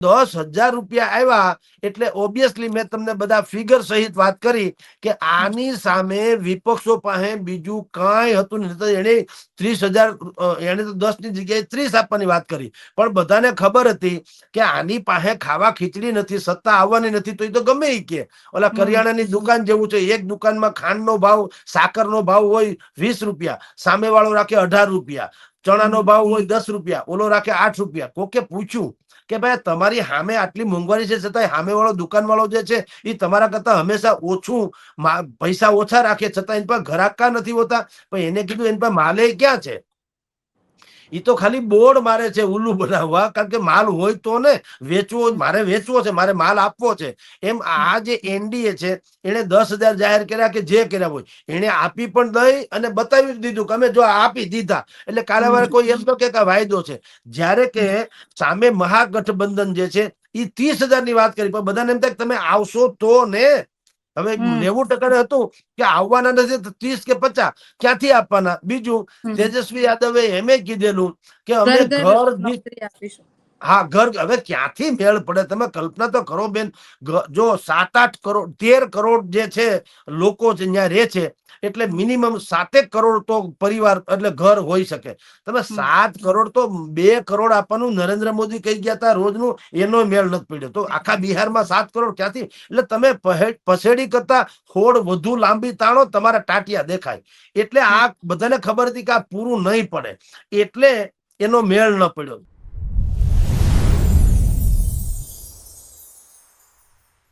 દસ હજાર રૂપિયા આવ્યા એટલે ઓબ્વિયસલી મેં તમને બધા ફિગર સહિત વાત કરી કે આની સામે વિપક્ષો પાસે બીજું કાંઈ હતું નહીં. એને ત્રીસ હજાર એને તો દસની જગ્યાએ ત્રીસ આપવાની વાત કરી. પણ બધાને ખબર હતી કે આની પાસે ખાવા ખીચડી નથી સત્તા આવવાની નથી તો એ તો ગમે એ કે. ઓલા કરિયાણાની દુકાન જેવું છે એક દુકાનમાં ખાંડનો ભાવ સાકરનો ભાવ હોય વીસ રૂપિયા સામેવાળો રાખે અઢાર રૂપિયા. ચણાનો. ભાવ હોય દસ રૂપિયા, ઓલો રાખે આઠ રૂપિયા કોકે પૂછ્યું કે ભાઈ તમારી સામે આટલી મોંઘવારી છે, છતાંય સામે વાળો દુકાન વાળો જે છે એ તમારા કરતા હંમેશા ઓછું પૈસા ઓછા રાખે છતાં એની પાસે ઘરાકા નથી હોતા પણ એને કીધું, એની પાસે માલે ક્યાં છે એ તો ખાલી બોર્ડ મારે છે ઉલ્લુ બનાવવા, કારણ કે માલ હોય તો ને વેચવો મારે વેચવો છે, મારે માલ આપવો છે. એમ આ જે એનડીએ છે એને દસ હજાર જાહેર કર્યા કે જે કર્યા હોય એને આપી પણ દઈ અને બતાવી દીધું કે અમે જો આપી દીધા. એટલે કાલે કોઈ એમ તો કે વાયદો છે. જ્યારે કે સામે મહાગઠબંધન જે છે એ ત્રીસ હજારની વાત કરી, પણ બધાને એમ થાય તમે આવશો તો ને હવે. નેવું ટકા હતું કે આવવાના નથી તો ત્રીસ કે પચાસ. ક્યાંથી આપવાના? બીજું તેજસ્વી યાદવે એમ કીધેલું કે અમે ઘર આપીશું. હા ઘર હવે ક્યાંથી મેળ પડે? તમે કલ્પના તો કરો બેન જો સાત આઠ કરોડ તેર કરોડ જે છે લોકો છે ત્યાં રહે છે એટલે મિનિમમ સાતેક કરોડ તો પરિવાર એટલે ઘર હોઈ શકે. તમે સાત કરોડ તો બે કરોડ આપવાનું નરેન્દ્ર મોદી કહી ગયા હતા રોજનું એનો મેળ નથી પડ્યો. તો આખા બિહારમાં સાત કરોડ ક્યાંથી? એટલે તમે પછેડી પસેડી કરતા હોડ વધુ લાંબી તાણો તમારા ટાટિયા દેખાય. એટલે આ બધાને ખબર હતી કે આ પૂરું નહીં પડે. એટલે એનો મેળ ન પડ્યો.